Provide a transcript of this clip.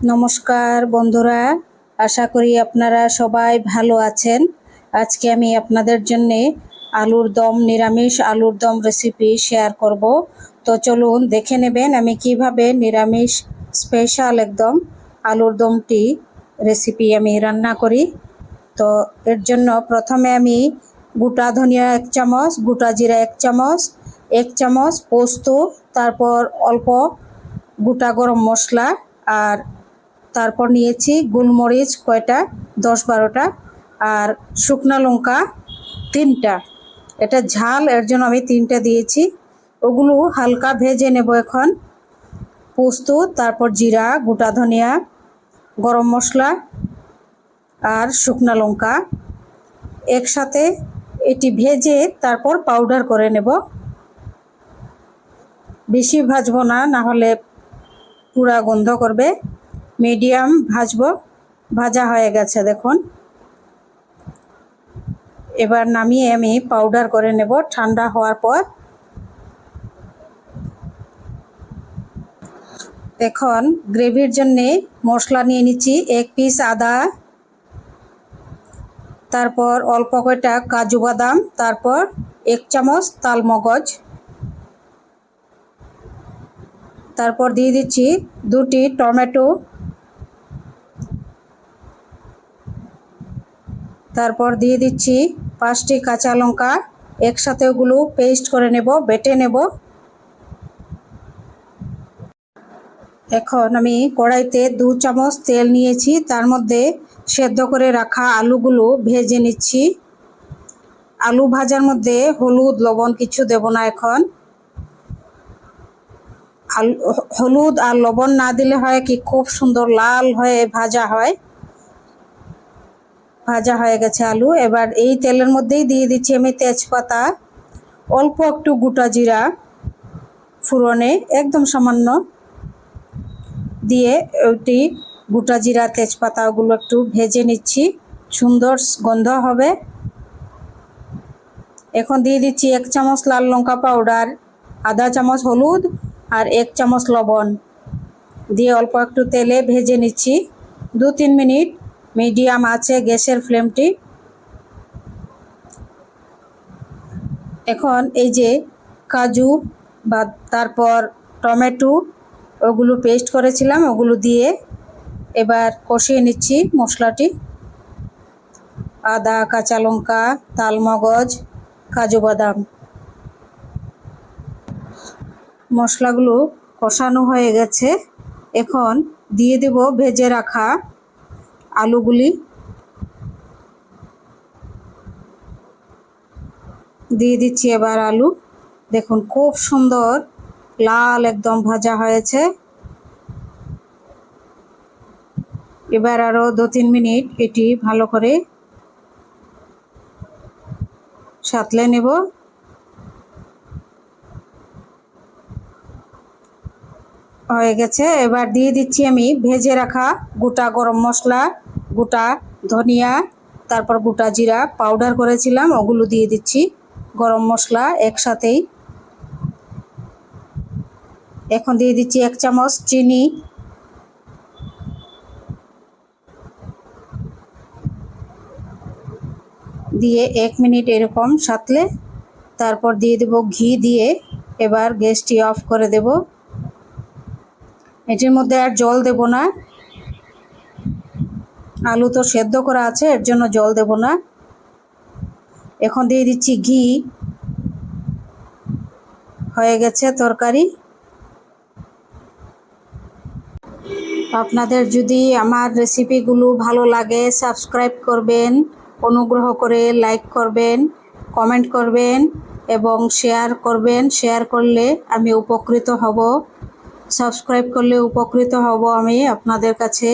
নমস্কার বন্ধুরা, আশা করি আপনারা সবাই ভালো আছেন। আজকে আমি আপনাদের জন্য আলুর দম, নিরামিষ আলুর দম রেসিপি শেয়ার করব। তো চলুন দেখে নেবেন আমি কীভাবে নিরামিষ স্পেশাল একদম আলুর দমটি রেসিপি আমি রান্না করি। তো এর জন্য প্রথমে আমি গোটা ধনিয়া এক চামচ, গোটা জিরা এক চামচ এক চামচ পোস্ত, তারপর অল্প গোটা গরম মশলা আর তারপর নিয়েছি গোলমরিচ কয়টা? দশ বারোটা। আর শুকনো লঙ্কা তিনটা। এটা ঝাল, এর জন্য আমি তিনটা দিয়েছি। ওগুলো হালকা ভেজে নেব এখন। পোস্ত, তারপর জিরা, গোটা ধনিয়া, গরম মশলা আর শুকনো লঙ্কা। একসাথে এটি ভেজে তারপর পাউডার করে নেব। বেশি ভাজবো না না হলে পুরা গন্ধ করবে। মিডিয়াম ভাজবো, ভাজা হয়ে গেছে, দেখুন। এবার নামিয়ে আমি পাউডার করে নেব, ঠান্ডা হওয়ার পর। এখন গ্রেভির জন্যে মশলা নিয়ে নিচ্ছি, এক পিস আদা, তারপর অল্প কয়টা কাজু বাদাম, তারপর এক চামচ তালমগজ। তারপর দিয়ে দিচ্ছি দুটি টমেটো তারপর দিয়ে দিচ্ছি পাঁচটি কাঁচা লঙ্কা। একসাথে ওগুলো পেস্ট করে নেব, বেটে নেব। এখন আমি কড়াইতে দু চামচ তেল নিয়েছি, তার মধ্যে সেদ্ধ করে রাখা আলুগুলো ভেজে নিচ্ছি। আলু ভাজার মধ্যে হলুদ, লবণ কিছু দেব না এখন। হলুদ আর লবণ না দিলে হয় কি, খুব সুন্দর লাল হয়ে ভাজা হয়। ভাজা হয়ে গেছে আলু। এবার এই তেলের মধ্যেই দিয়ে দিচ্ছি আমি তেজপাতা, অল্প একটু গোটা জিরা ফুরনে একদম সামান্য দিয়ে ওইটি গোটা জিরা, তেজপাতা ওগুলো একটু ভেজে নিচ্ছি। সুন্দর গন্ধ হবে। এখন দিয়ে দিচ্ছি এক চামচ লাল লঙ্কা পাউডার, আধা চামচ হলুদ আর এক চামচ লবণ। দিয়ে অল্প একটু তেলে ভেজে নিচ্ছি। দু তিন মিনিট মিডিয়াম আছে গ্যাসের ফ্লেমটি। এখন এই যে কাজু বা তারপর টমেটো, ওগুলো পেস্ট করেছিলাম, ওগুলো দিয়ে এবার কষিয়ে নিচ্ছি মশলাটি। আদা, কাঁচা লঙ্কা, তালমগজ, কাজু বাদাম। মশলাগুলো কষানো হয়ে গেছে। এখন দিয়ে দেব ভেজে রাখা আলুগুলি দিয়ে দিচ্ছি এবার আলু। দেখুন, খুব সুন্দর, লাল একদম ভাজা হয়েছে। এবার আরও দু তিন মিনিট এটি ভালো করে সাতলে নেব। হয়ে গেছে। এবার দিয়ে দিচ্ছি আমি ভেজে রাখা গোটা গরম মশলা। গোটা ধনিয়া, তারপর গোটা জিরা পাউডার করেছিলাম, ওগুলো দিয়ে দিচ্ছি। গরম মশলা একসাথেই। এখন দিয়ে দিচ্ছি এক চামচ চিনি। দিয়ে এক মিনিট এরকম সাতলে, তারপর দিয়ে দেব ঘি দিয়ে, এবার গ্যাসটি অফ করে দেব। এটির মধ্যে আর জল দেব না। আলু তো সেদ্ধ করা আছে, এর জন্য জল দেব না। এখন দিয়ে দিচ্ছি ঘি। হয়ে গেছে তরকারি। আপনাদের যদি আমার রেসিপিগুলো ভালো লাগে, সাবস্ক্রাইব করবেন, অনুগ্রহ করে লাইক করবেন, কমেন্ট করবেন এবং শেয়ার করবেন। শেয়ার করলে আমি উপকৃত হব। সাবস্ক্রাইব করলে উপকৃত হব আমি আপনাদের কাছে।